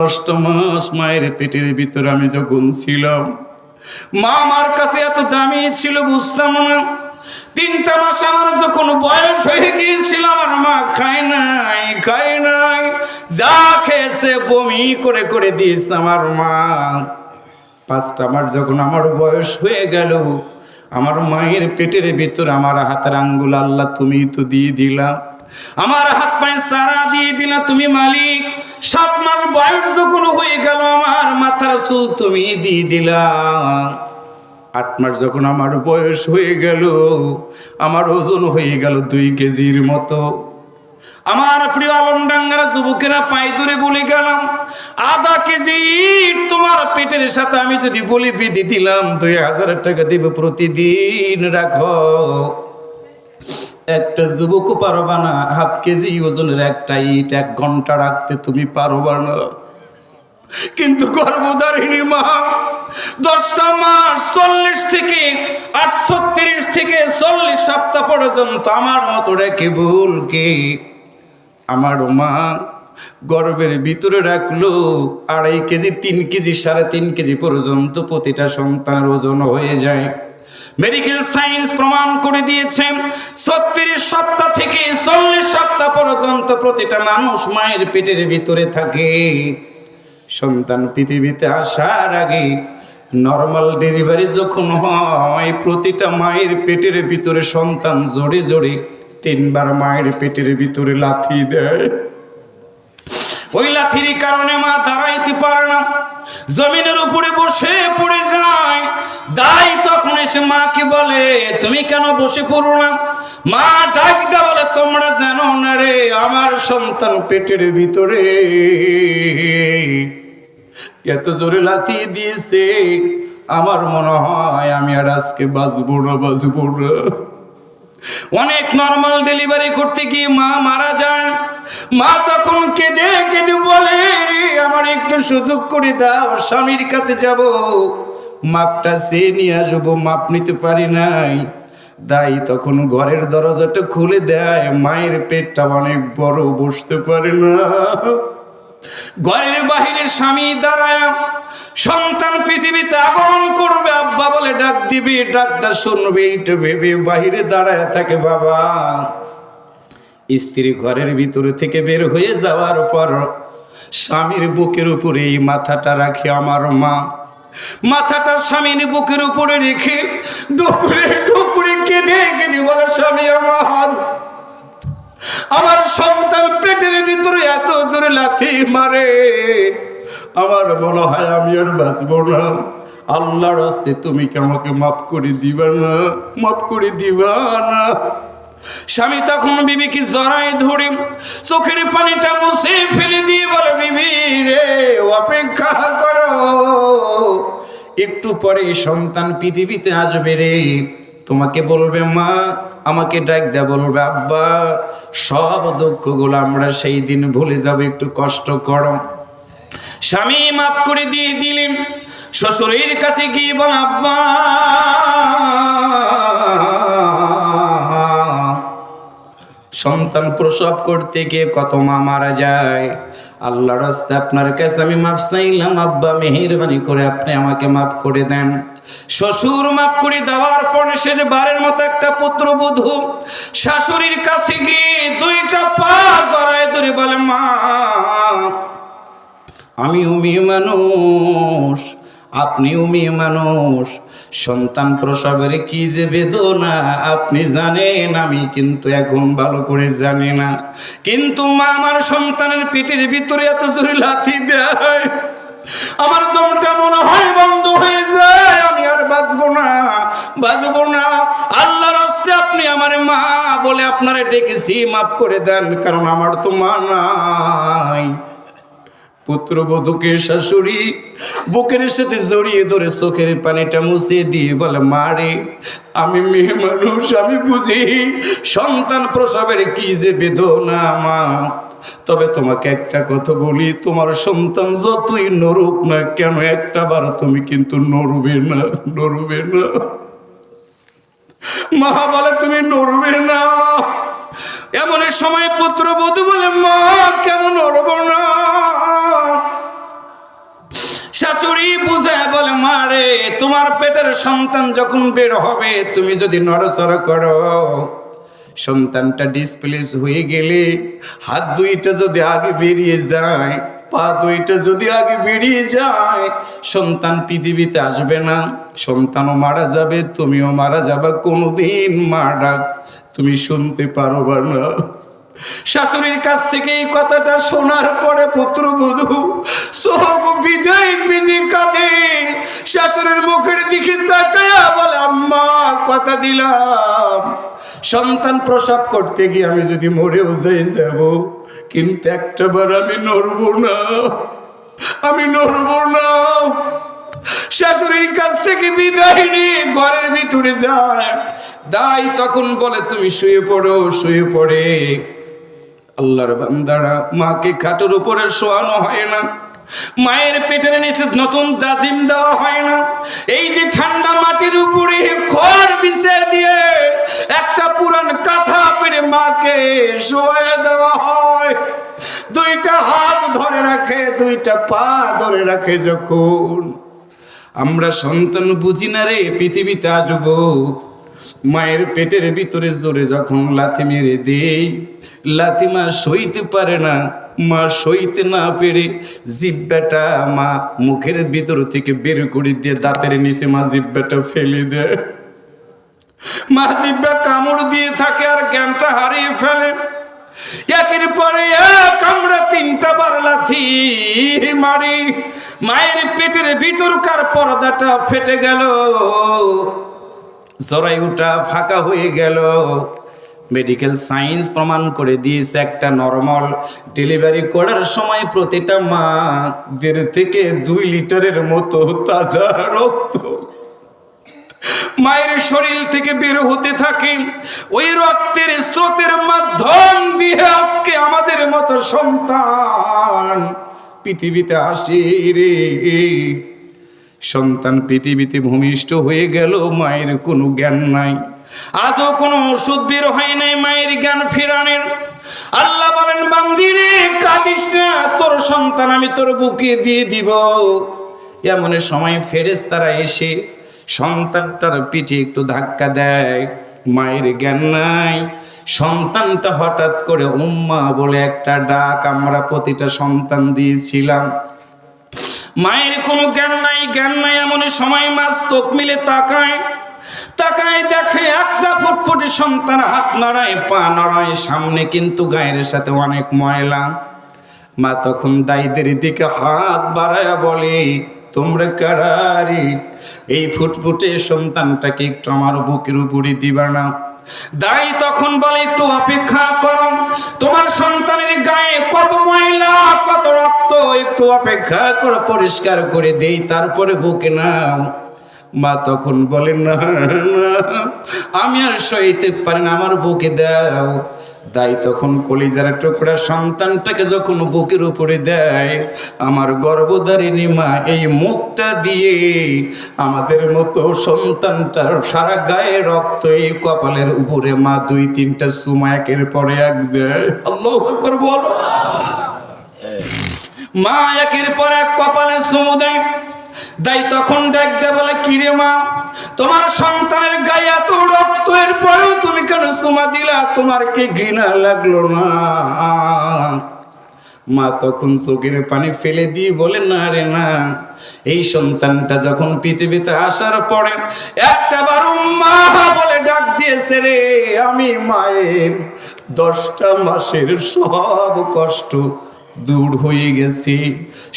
কষ্ট মাস মায়ের পেটের ভিতরে আমি যখন ছিলাম, মা আমার কাছে এত দামি ছিল, বুঝতাম না। তিনটা মাস আমার যখন বয়স হয়ে গিয়েছিল, আমার মা খায় নাই খায় নাই। যা খেয়েছে বমি করে করে দিস আমার মা। পাঁচটা মাস যখন আমার বয়স হয়ে গেল, আমার মায়ের পেটের ভিতর আমার হাতের আঙ্গুল, আল্লাহ তুমি তো দিয়ে দিলা। আমার হাত পায়ে সারা দিয়ে দিলা, তুমি মালিক। সাত বয়স যখন হয়ে গেল, আমার মাথার চুল তুমি দিয়ে দিলা। আট মাস যখন আমার বয়স হয়ে গেল, আমার ওজন হয়ে গেল দুই কেজির মতো। আমার প্রিয় আলমডাঙ্গারা যুবকেরা পাই ধরে বলে গেলাম, আধা কেজি তোমার পেটের সাথে আমি যদি বলি বিধি দিলাম, দুই হাজার টাকা দেব প্রতিদিন, রাখো। একটা যুবকও পারবা না। হাফ কেজি ওজনের একটা ইট এক ঘণ্টা রাখতে তুমি পারবা না। কিন্তু গর্ভধারিণী মা, দশটা মাস চল্লিশ থেকে আটছত্রিশ থেকে চল্লিশ সপ্তাহ পর্যন্ত আমার মতো রেখে ভুল কে? আমার মা গর্বের ভিতরে রাখল আড়াই কেজি, তিন কেজি, সাড়ে তিন কেজি পর্যন্ত প্রতিটা সন্তানের ওজন হয়ে যায়। মেডিকেল সায়েন্স প্রমাণ করে দিয়েছে, ছত্রিশ সপ্তাহ থেকে চল্লিশ সপ্তাহ পর্যন্ত প্রতিটা মানুষ মায়ের পেটের ভিতরে থাকে। সন্তান পৃথিবীতে আসার আগে নর্মাল ডেলিভারি যখন হয়, প্রতিটা মায়ের পেটের ভিতরে সন্তান জোরে জোরে তিনবার মায়ের পেটের ভিতরে লাথি দেয়। ওই লাথির কারণে মা দাঁড়াইতে পারে না। জমিনের উপরে বসে পড়ে এসে মাকে বলে? তুমি কেন বসে পড়ো না? মা ডাক দা বলে তোমরা জানো না রে আমার সন্তান পেটের ভিতরে। এত জোরে লাথি দিয়েছে আমার মনে হয় আমি আর আজকে বাঁচবো না বাঁচবো না। অনেক নর্মাল ডেলিভারি করতে গিয়ে মা মারা যান মা তখন কেঁদে কেঁদে বলে "রে, আমার একটু সুযোগ করে দাও স্বামীর কাছে যাব। মাপটা সে নিয়ে আসব, মাপ নিতে পারি নাই। দাই তখন ঘরের দরজাটা খুলে দেয়, মায়ের পেটটা অনেক বড়, বসতে পারে না। ঘরের বাহিরে স্বামী দাঁড়ায়, সন্তান পৃথিবীতে আগমন করবে, আব্বা বলে ডাক দিবে, ডাকটা শুনবে, এইটা ভেবে বাহিরে দাঁড়ায় থাকে বাবা। স্ত্রী ঘরের ভিতরে থেকে বের হয়ে যাওয়ার পর স্বামীর বুকের উপরে এই মাথাটা রাখে আমার মা। মাথাটা স্বামীর বুকের উপরে রেখে ডুকুরে ডুকুরে কেঁদে কেঁদে বলে, স্বামী আমার আমার সন্তান পেটের ভিতরে এত জোরে লাথি মারে। আমার মনে হয় আমি আর বাঁচব না। আল্লাহর হস্তে তুমি কি আমাকে মাফ করে দিবা না? মাফ করে দিবা না? স্বামী তখন বিবিকে জড়াই ধরে, চোখের পানিটা মুছে ফেলে দিয়ে বলে, বিবি রে, অপেক্ষা করো। একটু পরে সন্তান পৃথিবীতে আসবে রে। তোমাকে বলবে মা, আমাকে ডাক দেয়া বলবে, আব্বা, সব দুঃখগুলো আমরা সেই দিন ভুলে যাব, একটু কষ্ট করো। স্বামী মাফ করে দিয়ে দিলেন। শ্বশুরের কাছে গিয়ে বল, আব্বা সন্তান প্রসব করতে গিয়ে কত মা মারা যায়। আল্লাহ রাস্তা আপনার কাছে আমি মাপ চাইলাম, আব্বা মেহেরবানি করে আপনি আমাকে মাফ করে দেন। শ্বশুর মাফ করে দেওয়ার পরে সে যে বারের মতো একটা পুত্র পুত্রবধূ শাশুড়ির কাছে গিয়ে দুইটা পা জড়ায় ধরে বলে, মা, আমি উমি মানুষ আপনিও মেয়ে মানুষ। সন্তান প্রসবের কি যে বেদনা, আপনি জানেন, আমি কিন্তু এখন ভালো করে জানি না। কিন্তু মা আমার সন্তানের পেটের ভিতরে এত জোরে লাথি দেয়। আমার দমটা মনে হয় বন্ধ হয়ে যায়, আমি আর বাঁচবো না বাঁচবো না। আল্লাহর হস্তে আপনি আমার মা বলে আপনারা ডেকেছি, মাফ করে দেন, কারণ আমার তো মা নাই। পুত্রবধূকে শাশুড়ি বুকের সাথে জড়িয়ে ধরে চোখের পানিটা দিয়ে বলে মারে আমি মেয়ে মানুষ, আমি বুঝি সন্তান প্রসবের কি যে বেদনা মা। তবে তোমাকে একটা কথা বলি, তোমার সন্তান যতই নরুক না কেন, একটা বার তুমি কিন্তু নড়বে না নড়বে না। মা বলে, তুমি নড়বে না। এমন সময় পুত্রবধূ বলে, মা, কেন নড়ব তোমার পেটের সন্তান যখন বের হবে, তুমি যদি নড়চড় করো, সন্তানটা ডিসপ্লেস হয়ে গেলে হাত দুইটা যদি আগে বেরিয়ে যায়, পা দুইটা যদি আগে বেরিয়ে যায়, সন্তান পৃথিবীতে আসবে না, সন্তানও মারা যাবে, তুমিও মারা যাবে, কোনোদিন মা ডাক তুমি শুনতে পারবা না। শাশুড়ির কাছ থেকে এই কথাটা শোনার পরে পুত্রবধূ সোহগ বিদায় বিধি কাঁদে। শাশুড়ির মুখের দিকে তাকায়া বলে, আম্মা, কথা দিলাম। সন্তান প্রসব করতে গিয়ে আমি যদি মরেও যাই যাব, কিন্তু একটা বার আমি নড়ব না। আমি নড়ব না। শাশুড়ির কাছ থেকে বিদায় নিয়ে ঘরের ভিতরে যায়। দাই তখন বলে, তুমি শুয়ে পড়ো, শুয়ে পড়ে। আল্লাহর বান্দারা মাকে খাটের উপরে শোয়ানো হয় না। মায়ের পেটের নিচে নতুন জাজিম দেওয়া হয় না। এই যে ঠান্ডা মাটির উপরে খড় বিছিয়ে দিয়ে একটা পুরান কাঁথা পেরে মাকে শোয়া দেওয়া হয়। দুইটা হাত ধরে রাখে, দুইটা পা ধরে রাখে যখন। আমরা সন্তান বুঝি না রে, পৃথিবীতে আসব। মায়ের পেটের ভিতরে জোরে যখন লাথি মেরে দেই, লাথি মা সইতে পারে না, মা সইতে না পেরে জিব্বাটা মা মুখের ভিতর থেকে বের করে দিয়ে দাঁতের নিচে মা জিব্বাটা ফেলে দেয়। মা জিব্বা কামড় দিয়ে থাকে আর জ্ঞানটা হারিয়ে ফেলে। একের পরে এক আমরা তিনটা বার লাথি মারি, মায়ের পেটের ভিতরকার পর্দাটা ফেটে গেল। জরায়ুটা ফাঁকা হয়ে গেল। মেডিকেল সায়েন্স প্রমাণ করে দিয়েছে একটা নর্মাল ডেলিভারি করার সময় প্রতিটা মা দেড় থেকে দুই লিটারের মতো তাজা রক্ত মায়ের শরীর থেকে বের হতে থাকে। ওই রক্তের স্রোতের মাধ্যম দিয়ে আজকে আমাদের মতো সন্তান পৃথিবীতে আসে রে। সন্তান পৃথিবীতে ভূমিষ্ঠ হয়ে গেল, মায়ের কোনো জ্ঞান নাই। আজও কোনো ওষুধ বের হয় নাই মায়ের জ্ঞান ফেরানের। আল্লাহ বলেন বান্দিরে কাঁদিস না, তোর সন্তান আমি তোর বুকে দিয়ে দিব। এমন সময় ফেরেস তারা এসে সন্তানটার পিঠে একটু ধাক্কা দেয়, মায়ের জ্ঞান নাই। সন্তানটা হঠাৎ করে উম্মা বলে একটা ডাক, আমরা প্রতিটা সন্তান দিয়েছিলাম। মায়ের কোনো জ্ঞান নাই জ্ঞান নাই এমন সময় মাছ তোক মিলে তাকায়। তাকায় দেখে একটা ফুটফুটে সন্তান হাত নড়ায়, পা নড়ায়, সামনে কিন্তু গায়ের সাথে অনেক ময়লা। মা তখন দায়ীদের দিকে হাত বাড়ায় বলে, তোমরা কারারি এই ফুটফুটে সন্তানটাকে একটু আমার বুকের উপরে দিবা না। দাই তখন বলে, একটু অপেক্ষা করো। তোমার সন্তানের গায়ে কত ময়লা, কত রক্ত, একটু অপেক্ষা করো, পরিষ্কার করে দেই, তারপরে বুকে নাও। মা তখন বলেন না, আমি আর সইতে পারি না, আমার বুকে দাও। দাই তখন কলিজার টুকরা সন্তানটাকে যখন বুকের উপরে দেয়, আমার গর্ভধারিণী মা এই মুখটা দিয়ে আমাদের মতো সন্তানটার সারা গায়ে রক্ত এই কপালের উপরে মা দুই তিনটা সুমা একের পরে এক দেয়। একবার মা একের পর এক কপালে চুমু দেয়। দাই তখন ডাক দে বলে, কিরে মা, তোমার সন্তানের গায়ে এত রক্ত, এর পরেও কেন সুমা দিলা? তোমার কি ঘৃণা লাগল না? মা তখন চোখের পানি ফেলে দিয়ে বলে, না রে, না। এই সন্তানটা যখন পৃথিবীতে আসার পরে একটা বার মা বলে ডাক দিয়েছে রে, আমি মায়ের দশটা মাসের সব কষ্ট দূর হয়ে গেছে।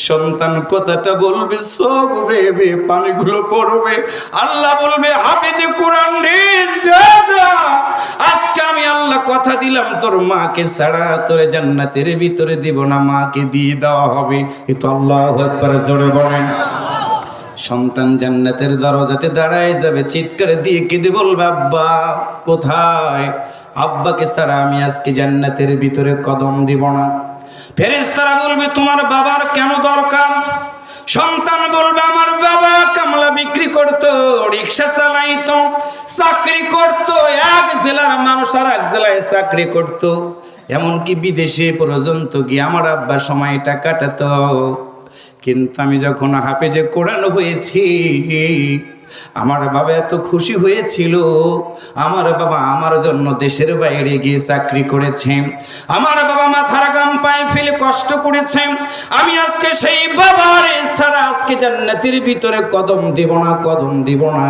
সন্তান কথাটা বলবে, সব বেবে পানিগুলো পড়বে। আল্লাহ বলবে, হাফেজে কোরআন। আজকে আমি আল্লাহ কথা দিলাম, তোর মাকে ছাড়া তোরে জান্নাতের ভিতরে দিব না, মাকে দিয়ে দেওয়া হবে। একটু আল্লাহ একবার জোরে বলেন। সন্তান জান্নাতের দরজাতে দাঁড়ায় যাবে, চিৎকার দিয়ে কেঁদে বলবে, আব্বা, কোথায়? আব্বাকে ছাড়া আমি আজকে জান্নাতের ভিতরে কদম দিব না। ফেরেশতারা বলবে, তোমার বাবার কেন দরকার? সন্তান বলবে, আমার বাবা কামলা বিক্রি করতো, রিক্সা চালাইতো, চাকরি করতো, এক জেলার মানুষ আর এক জেলায় চাকরি করতো। এমনকি বিদেশে পর্যন্ত গিয়ে আমার আব্বা সময়টা কাটাতো। কিন্তু আমি যখন হাফেজে কোরআন হয়েছি আমার বাবা এত খুশি হয়েছিল। আমার বাবা আমার জন্য দেশের বাইরে গিয়ে চাকরি করেছেন। আমার বাবা মাথার গাম পায়ে ফেলে কষ্ট করেছেন। আমি আজকে সেই বাবার ছাড়া আজকে জান্নাতের ভিতরে কদম দিব না, কদম দিব না।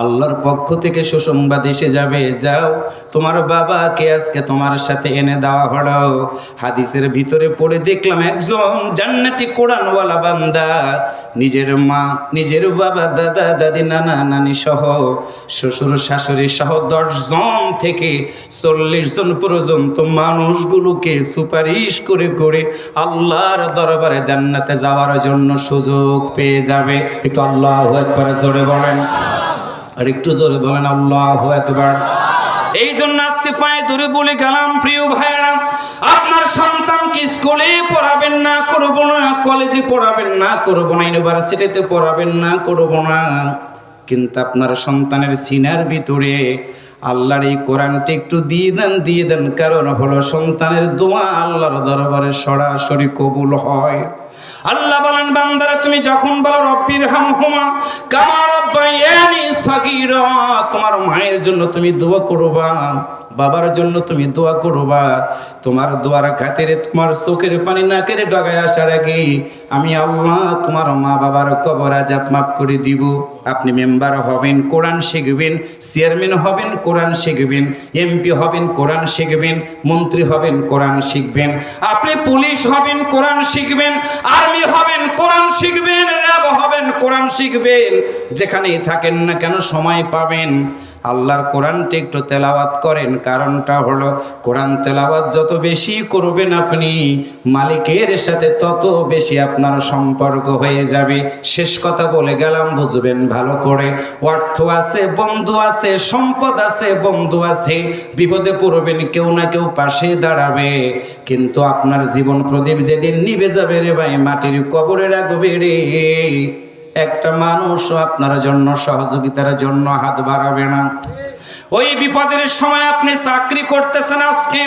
আল্লাহর পক্ষ থেকে সুসংবাদ এসে যাবে। যাও, তোমার বাবাকে আজকে তোমার সাথে এনে দেওয়া হলো। হাদিসের ভিতরে পড়ে দেখলাম একজন জান্নাতি কোরআনওয়ালা বান্দা। নিজের মা, নিজের বাবা, দাদা, দাদি, নানা, নানি সহ শ্বশুর, শাশুড়ি সহ দশজন থেকে চল্লিশ জন পর্যন্ত মানুষগুলোকে সুপারিশ করে করে আল্লাহর দরবারে জান্নাতে যাওয়ার জন্য সুযোগ পেয়ে যাবে। একটু আল্লাহ একবার জোরে বলেন। আর একটু জোরে বলেন, আল্লাহ একবার এই জন্য আজকে পায়ে ধরে বলে গেলাম, প্রিয় ভাইয়েরা, আপনার সন্তানকে স্কুলে পড়াবেন না, করব না, কলেজে পড়াবেন না, করব না, ইউনিভার্সিটিতে পড়াবেন না, করব না। কিন্তু আপনার সন্তানের সিনার ভিতরে আল্লাহর এই কোরআনটা একটু দিয়ে দেন দিয়ে দেন। কারণ হলো সন্তানের দোয়া আল্লাহর দরবারে সরাসরি কবুল হয়। আল্লাহ বলেন, বান্দারা, তুমি যখন বলো রব্বির হামহুমা কামা রব্বায়ানি সাগীরা, তোমার মায়ের জন্য তুমি দোয়া করবা, বাবার জন্য তুমি দোয়া করবা। তোমার দোয়ার খাতিরে তোমার চোখের পানি নাকের ডগায় আসার আগে আমি আল্লাহ তোমার মা বাবার কবর আজাব মাফ করে দিব। আপনি মেম্বার হবেন, কোরআন শিখবেন, চেয়ারম্যান হবেন, কোরআন শিখবেন, এমপি হবেন, কোরআন শিখবেন, মন্ত্রী হবেন, কোরআন শিখবেন। আপনি পুলিশ হবেন, কোরআন শিখবেন, আর্মি হবেন, কোরআন শিখবেন, র্যাব হবেন, কোরআন শিখবেন। যেখানেই থাকেন না কেন সময় পাবেন? আল্লাহর কোরআনটা একটু তেলাওয়াত করেন। কারণটা হলো, কোরআন তেলাওয়াত যত বেশি করবেন আপনি, মালিকের সাথে তত বেশি আপনার সম্পর্ক হয়ে যাবে। শেষ কথা বলে গেলাম, বুঝবেন ভালো করে। অর্থ আছে, বন্ধু আছে, সম্পদ আছে, বন্ধু আছে। বিপদে পড়বেন, কেউ না কেউ পাশে দাঁড়াবে। কিন্তু আপনার জীবন প্রদীপ যেদিন নিভে যাবে রে ভাই, মাটির কবরে রাখবে রে। একটা মানুষ আপনার জন্য সহযোগিতার জন্য হাত বাড়াবে না। ওই বিপদের সময় আপনি চাকরি করতেছেন আজকে,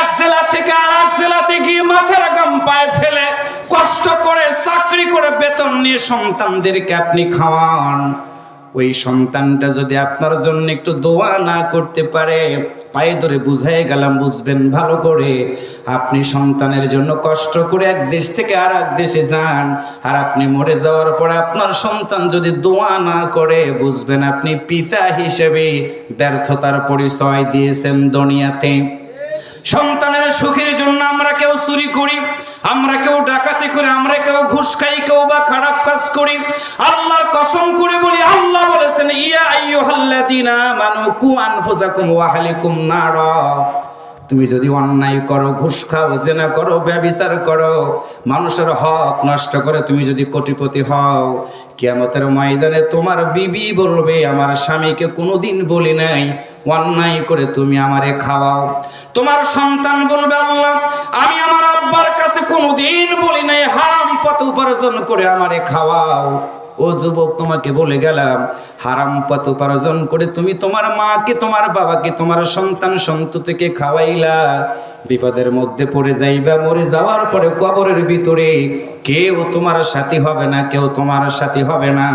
এক জেলা থেকে আর এক জেলাতে গিয়ে মাথার গাম পায়ে ফেলে কষ্ট করে চাকরি করে বেতন নিয়ে সন্তানদেরকে আপনি খাওয়ান। ওই সন্তানটা যদি আপনার জন্য একটু দোয়া না করতে পারে, পায়ে ধরে বুঝাই গেলাম, বুঝবেন ভালো করে। আপনি সন্তানের জন্য কষ্ট করে এক দেশ থেকে আর এক দেশে যান, আর আপনি মরে যাওয়ার পরে আপনার সন্তান যদি দোয়া না করে, বুঝবেন আপনি পিতা হিসেবে ব্যর্থতার পরিচয় দিয়েছেন দুনিয়াতে। সন্তানের সুখের জন্য আমরা কেউ চুরি করি আমরা কেউ ডাকাতি করি, আমরা কেউ ঘুষ খাই, কেউ বা খারাপ কাজ করি। আল্লাহর কসম করে বলি, আল্লাহ বলেছেন, ইয়া আইয়ুহাল্লাযীনা আমানু কু আনফুসাকুম ওয়া আহলিকুম নারা। তুমি যদি অন্যায় করো, ঘুষ খাও, জেনা করো, ব্যবিচার করো, মানুষের হক নষ্ট করে তুমি যদি কোটিপতি হও, কিয়ামতের ময়দানে তোমার বিবি বলবে, আমার স্বামীকে কোনোদিন বলি নাই, অন্যায় করে তুমি আমারে খাওয়াও। তোমার সন্তান বলবে, আল্লাহ, আমি আমার কোনোদিন বলি নাই হারাম পথ উপার্জন করে আমারে খাওয়াও। ও যুবক, তোমাকে বলে গেলাম, হারাম পথ উপার্জন করে তুমি তোমার মাকে, তোমার বাবাকে, তোমার সন্তান সন্ততিকে খাওয়াইলা। বিপদের মধ্যে পড়ে যাইবা, মরে যাওয়ার পরে কবরের ভিতরে কেউ তোমার সাথী হবে না, কেউ তোমার সাথী হবে না।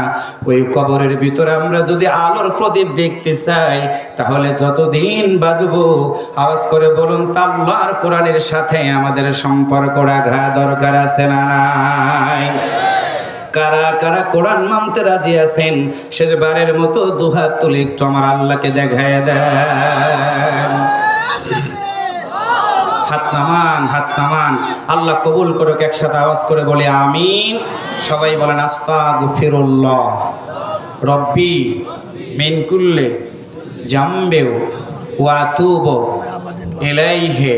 ওই কবরের ভিতরে আমরা যদি আলোর প্রদীপ দেখতে চাই, তাহলে যতদিন বাজবো, আওয়াজ করে বলুন, তাল্লার কোরআনের সাথে আমাদের সম্পর্ক রাখা দরকার আছে না নাই? কারা কারা কোরআন মানতে রাজি আছেন, শেষবারের মতো দুহাত তুলে একটু আমার আল্লাহকে দেখায় দেন। হাত নামান হাত নামান। আল্লাহ কবুল করুক, একসাথে আওয়াজ করে বলে, আমিন। সবাই বলেন আস্তা গুফিরুল্লাহ রব্বি মিন কুল্লে জাম্বেও ওয়াতুব ইলাইহে।